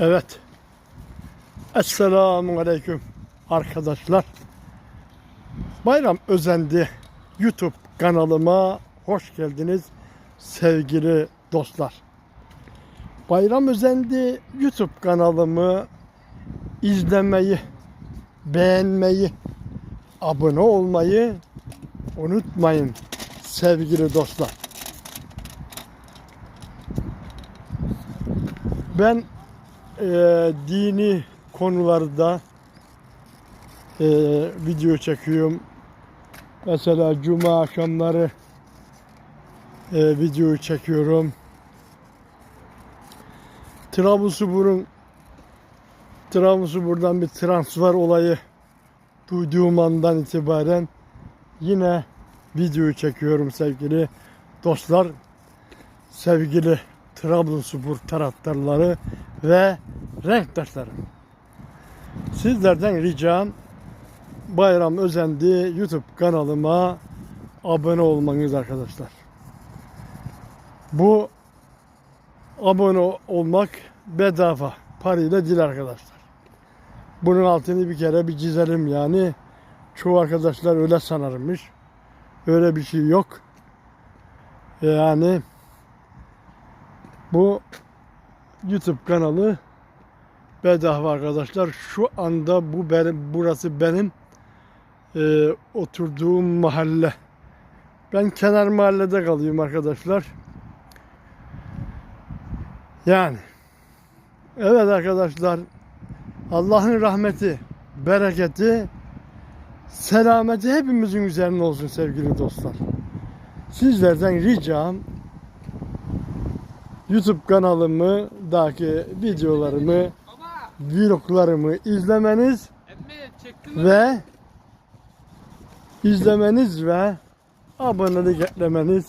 Evet. Esselamu Aleyküm arkadaşlar. Bayram Özendi YouTube kanalıma hoş geldiniz sevgili dostlar. Bayram Özendi YouTube kanalımı izlemeyi, beğenmeyi, abone olmayı unutmayın sevgili dostlar. Ben e, dini konularda e, video çekiyorum. Mesela cuma akşamları e, video çekiyorum. Trabzonspor'un Trabzonspor'dan bir transfer olayı duyduğum andan itibaren yine video çekiyorum sevgili dostlar. Sevgili Trabzonspor taraftarları ve renktaşlarım. Sizlerden ricam Bayram Özendi YouTube kanalıma abone olmanız arkadaşlar. Bu abone olmak bedava. Parayla değil arkadaşlar. Bunun altını bir kere bir çizelim yani. Çoğu arkadaşlar öyle sanarmış. Öyle bir şey yok. Yani bu YouTube kanalı bedava arkadaşlar. Şu anda bu benim burası benim e, oturduğum mahalle. Ben kenar mahallede kalıyorum arkadaşlar. Yani evet arkadaşlar Allah'ın rahmeti, bereketi, selameti hepimizin üzerine olsun sevgili dostlar. Sizlerden ricam YouTube kanalımı, daki videolarımı, vloglarımı izlemeniz ve izlemeniz ve abonelik eklemeniz.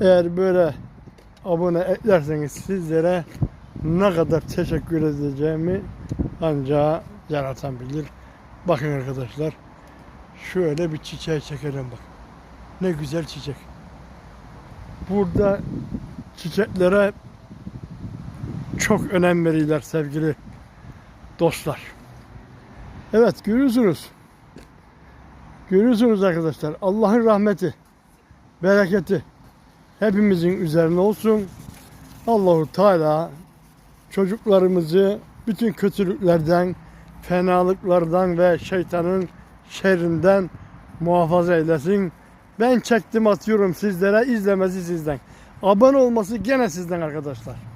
Eğer böyle abone eklerseniz sizlere ne kadar teşekkür edeceğimi ancak yaratan bilir. Bakın arkadaşlar şöyle bir çiçeği çekelim bak. Ne güzel çiçek. Burada çiçeklere çok önem verirler sevgili dostlar. Evet görüyorsunuz. Görüyorsunuz arkadaşlar. Allah'ın rahmeti, bereketi hepimizin üzerine olsun. Allahu Teala çocuklarımızı bütün kötülüklerden, fenalıklardan ve şeytanın şerrinden muhafaza eylesin. Ben çektim atıyorum sizlere izlemesi sizden. Abone olması gene sizden arkadaşlar.